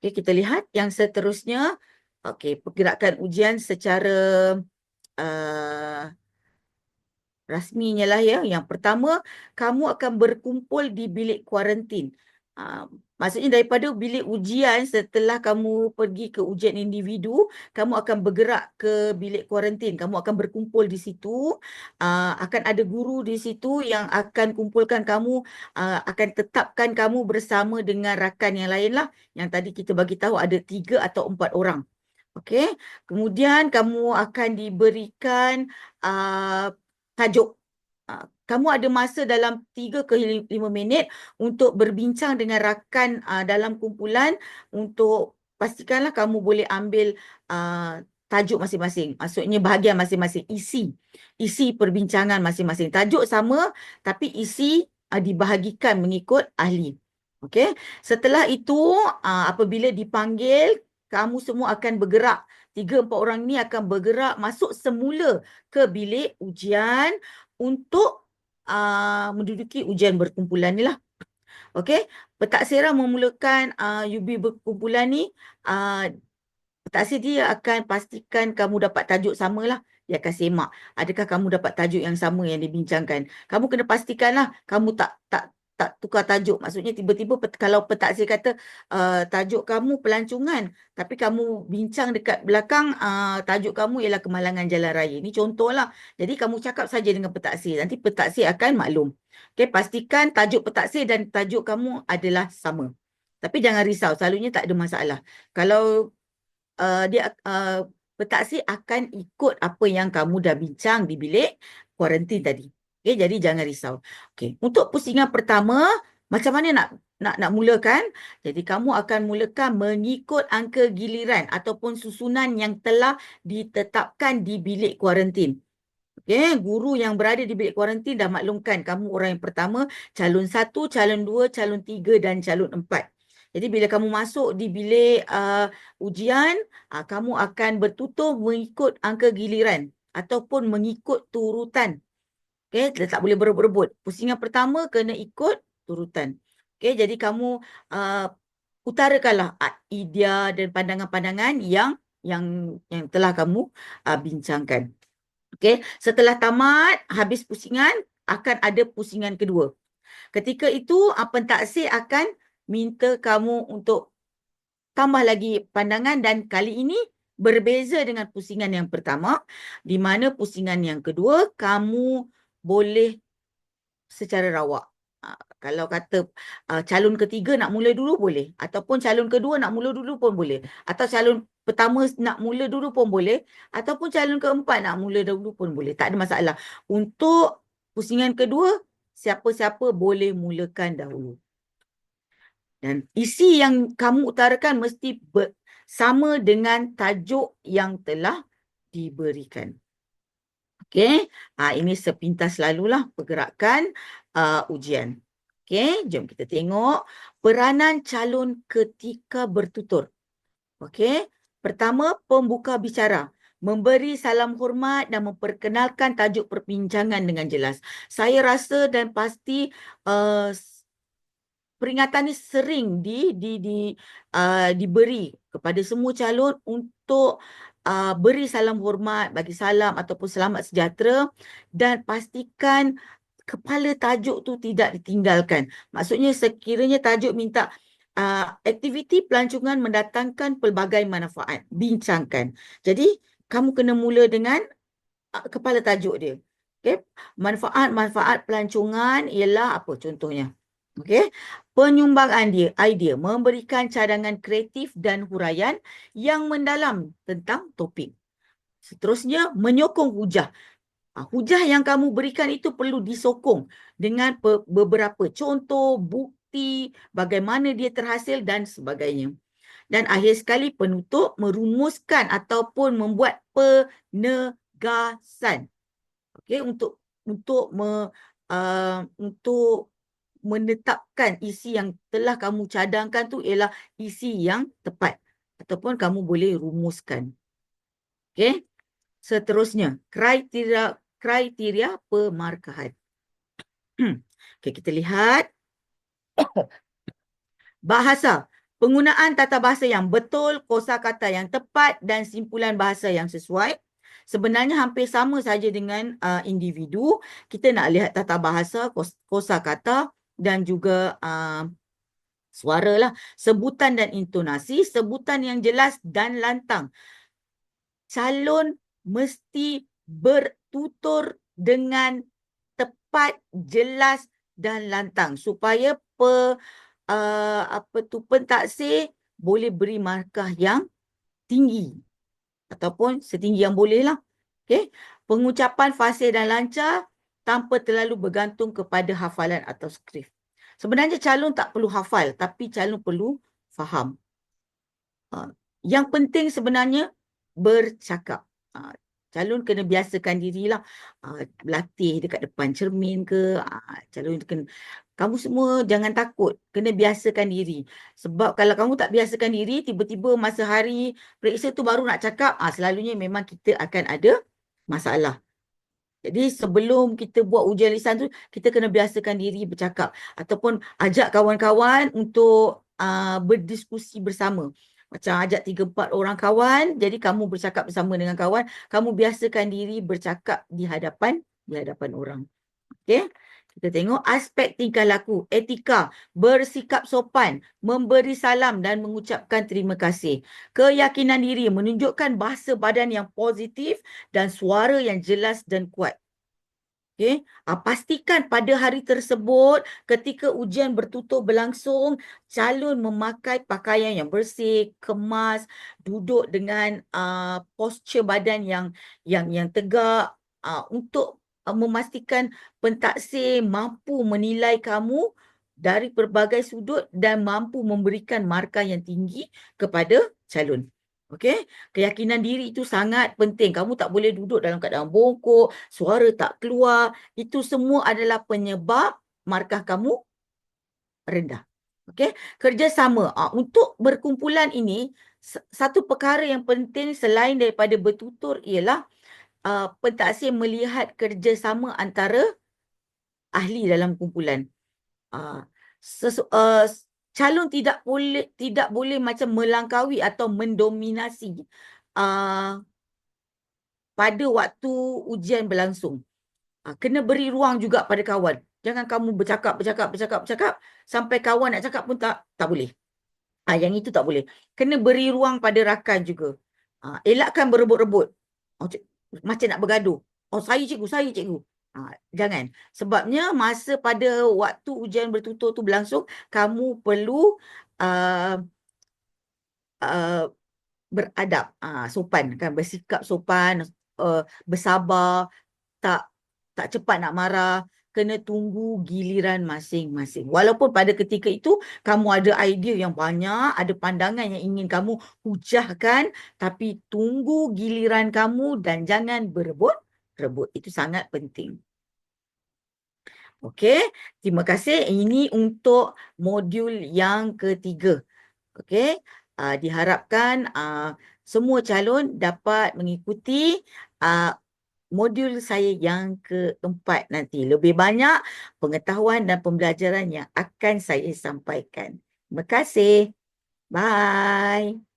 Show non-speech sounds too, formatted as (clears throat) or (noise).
Okey, kita lihat yang seterusnya. Okey, pergerakan ujian secara uh, rasminya lah ya. Yang pertama, kamu akan berkumpul di bilik kuarantin. Uh, maksudnya daripada bilik ujian setelah kamu pergi ke ujian individu, kamu akan bergerak ke bilik kuarantin. Kamu akan berkumpul di situ. Uh, akan ada guru di situ yang akan kumpulkan kamu, uh, akan tetapkan kamu bersama dengan rakan yang lain lah. Yang tadi kita bagi tahu ada tiga atau empat orang. Okey. Kemudian kamu akan diberikan uh, tajuk kamu ada masa dalam 3 ke 5 minit untuk berbincang dengan rakan uh, dalam kumpulan untuk pastikanlah kamu boleh ambil uh, tajuk masing-masing. Maksudnya bahagian masing-masing isi. Isi perbincangan masing-masing. Tajuk sama tapi isi uh, dibahagikan mengikut ahli. Okey. Setelah itu uh, apabila dipanggil kamu semua akan bergerak. Tiga empat orang ni akan bergerak masuk semula ke bilik ujian untuk uh, menduduki ujian berkumpulan ni lah. Okey, pentaksirah memulakan uh, UB berkumpulan ni, uh, pentaksir dia akan pastikan kamu dapat tajuk sama lah. Dia akan semak. Adakah kamu dapat tajuk yang sama yang dibincangkan? Kamu kena pastikanlah kamu tak tak tak tukar tajuk. Maksudnya tiba-tiba kalau pentaksir kata uh, tajuk kamu pelancongan tapi kamu bincang dekat belakang uh, tajuk kamu ialah kemalangan jalan raya. Ini contohlah. Jadi kamu cakap saja dengan pentaksir. Nanti pentaksir akan maklum. Okay, pastikan tajuk pentaksir dan tajuk kamu adalah sama. Tapi jangan risau. Selalunya tak ada masalah. Kalau uh, dia uh, pentaksir akan ikut apa yang kamu dah bincang di bilik kuarantin tadi. Okay, jadi jangan risau. Okay. Untuk pusingan pertama, macam mana nak nak nak mulakan? Jadi kamu akan mulakan mengikut angka giliran ataupun susunan yang telah ditetapkan di bilik kuarantin. Okay, guru yang berada di bilik kuarantin dah maklumkan kamu orang yang pertama, calon satu, calon dua, calon tiga dan calon empat. Jadi bila kamu masuk di bilik uh, ujian, uh, kamu akan bertutur mengikut angka giliran ataupun mengikut turutan Okay, dia tak boleh berebut-rebut. Pusingan pertama kena ikut turutan. Okay, jadi kamu uh, utarakanlah idea dan pandangan-pandangan yang yang yang telah kamu uh, bincangkan. Okay, setelah tamat, habis pusingan, akan ada pusingan kedua. Ketika itu, uh, pentaksir akan minta kamu untuk tambah lagi pandangan dan kali ini berbeza dengan pusingan yang pertama di mana pusingan yang kedua kamu boleh secara rawak. Uh, kalau kata uh, calon ketiga nak mula dulu boleh. Ataupun calon kedua nak mula dulu pun boleh. Atau calon pertama nak mula dulu pun boleh. Ataupun calon keempat nak mula dulu pun boleh. Tak ada masalah. Untuk pusingan kedua, siapa-siapa boleh mulakan dahulu. Dan isi yang kamu utarakan mesti sama dengan tajuk yang telah diberikan. Okey, ha, ini sepintas lalulah pergerakan uh, ujian. Okey, jom kita tengok peranan calon ketika bertutur. Okey, pertama pembuka bicara. Memberi salam hormat dan memperkenalkan tajuk perbincangan dengan jelas. Saya rasa dan pasti uh, peringatan ini sering di, di, di, uh, diberi kepada semua calon untuk uh, beri salam hormat, bagi salam ataupun selamat sejahtera dan pastikan kepala tajuk tu tidak ditinggalkan. Maksudnya sekiranya tajuk minta uh, aktiviti pelancongan mendatangkan pelbagai manfaat, bincangkan. Jadi kamu kena mula dengan uh, kepala tajuk dia. Okay? Manfaat-manfaat pelancongan ialah apa contohnya? Okey. Penyumbangan dia, idea memberikan cadangan kreatif dan huraian yang mendalam tentang topik. Seterusnya, menyokong hujah. Ha, hujah yang kamu berikan itu perlu disokong dengan beberapa contoh, bukti, bagaimana dia terhasil dan sebagainya. Dan akhir sekali penutup merumuskan ataupun membuat penegasan. Okey untuk untuk me, uh, untuk menetapkan isi yang telah kamu cadangkan tu ialah isi yang tepat ataupun kamu boleh rumuskan. Okey. Seterusnya, kriteria kriteria pemarkahan. (clears throat) Okey, kita lihat (coughs) bahasa. Penggunaan tata bahasa yang betul, kosakata yang tepat dan simpulan bahasa yang sesuai. Sebenarnya hampir sama saja dengan uh, individu. Kita nak lihat tata bahasa, kos kosakata dan juga uh, suara lah. Sebutan dan intonasi, sebutan yang jelas dan lantang. Calon mesti bertutur dengan tepat, jelas dan lantang supaya pe, uh, apa tu pentaksir boleh beri markah yang tinggi ataupun setinggi yang boleh lah. Okay. Pengucapan fasih dan lancar tanpa terlalu bergantung kepada hafalan atau skrip. Sebenarnya calon tak perlu hafal tapi calon perlu faham. Uh, yang penting sebenarnya bercakap. Uh, calon kena biasakan dirilah uh, berlatih dekat depan cermin ke. Uh, calon kena kamu semua jangan takut, kena biasakan diri. Sebab kalau kamu tak biasakan diri, tiba-tiba masa hari periksa tu baru nak cakap, ah selalunya memang kita akan ada masalah. Jadi sebelum kita buat ujian lisan tu, kita kena biasakan diri bercakap. Ataupun ajak kawan-kawan untuk uh, berdiskusi bersama. Macam ajak tiga empat orang kawan, jadi kamu bercakap bersama dengan kawan, kamu biasakan diri bercakap di hadapan di hadapan orang. Okay? Kita tengok aspek tingkah laku, etika, bersikap sopan, memberi salam dan mengucapkan terima kasih. Keyakinan diri menunjukkan bahasa badan yang positif dan suara yang jelas dan kuat. Okay. Uh, pastikan pada hari tersebut ketika ujian bertutur berlangsung, calon memakai pakaian yang bersih, kemas, duduk dengan uh, posture badan yang yang yang tegak uh, untuk Memastikan pentaksir mampu menilai kamu dari pelbagai sudut dan mampu memberikan markah yang tinggi kepada calon. Okey, keyakinan diri itu sangat penting. Kamu tak boleh duduk dalam keadaan bongkok, suara tak keluar. Itu semua adalah penyebab markah kamu rendah. Okey, kerjasama. Uh, untuk berkumpulan ini, satu perkara yang penting selain daripada bertutur ialah uh, pentaksir melihat kerjasama antara ahli dalam kumpulan. Uh, sesu, uh, calon tidak boleh tidak boleh macam melangkaui atau mendominasi uh, pada waktu ujian berlangsung. Uh, kena beri ruang juga pada kawan. Jangan kamu bercakap, bercakap, bercakap, bercakap sampai kawan nak cakap pun tak tak boleh. Ah, yang itu tak boleh. Kena beri ruang pada rakan juga. Ah, elakkan berebut-rebut. Macam nak bergaduh. Oh saya cikgu, saya cikgu. Ha, jangan. Sebabnya masa pada waktu ujian bertutur tu berlangsung, kamu perlu uh, uh, beradab, uh, sopan kan, bersikap sopan, uh, bersabar, tak tak cepat nak marah, kena tunggu giliran masing-masing. Walaupun pada ketika itu kamu ada idea yang banyak, ada pandangan yang ingin kamu hujahkan, tapi tunggu giliran kamu dan jangan berebut. Rebut itu sangat penting. Okey, terima kasih. Ini untuk modul yang ketiga. Okey, uh, diharapkan uh, semua calon dapat mengikuti uh, modul saya yang keempat nanti. Lebih banyak pengetahuan dan pembelajaran yang akan saya sampaikan. Terima kasih. Bye.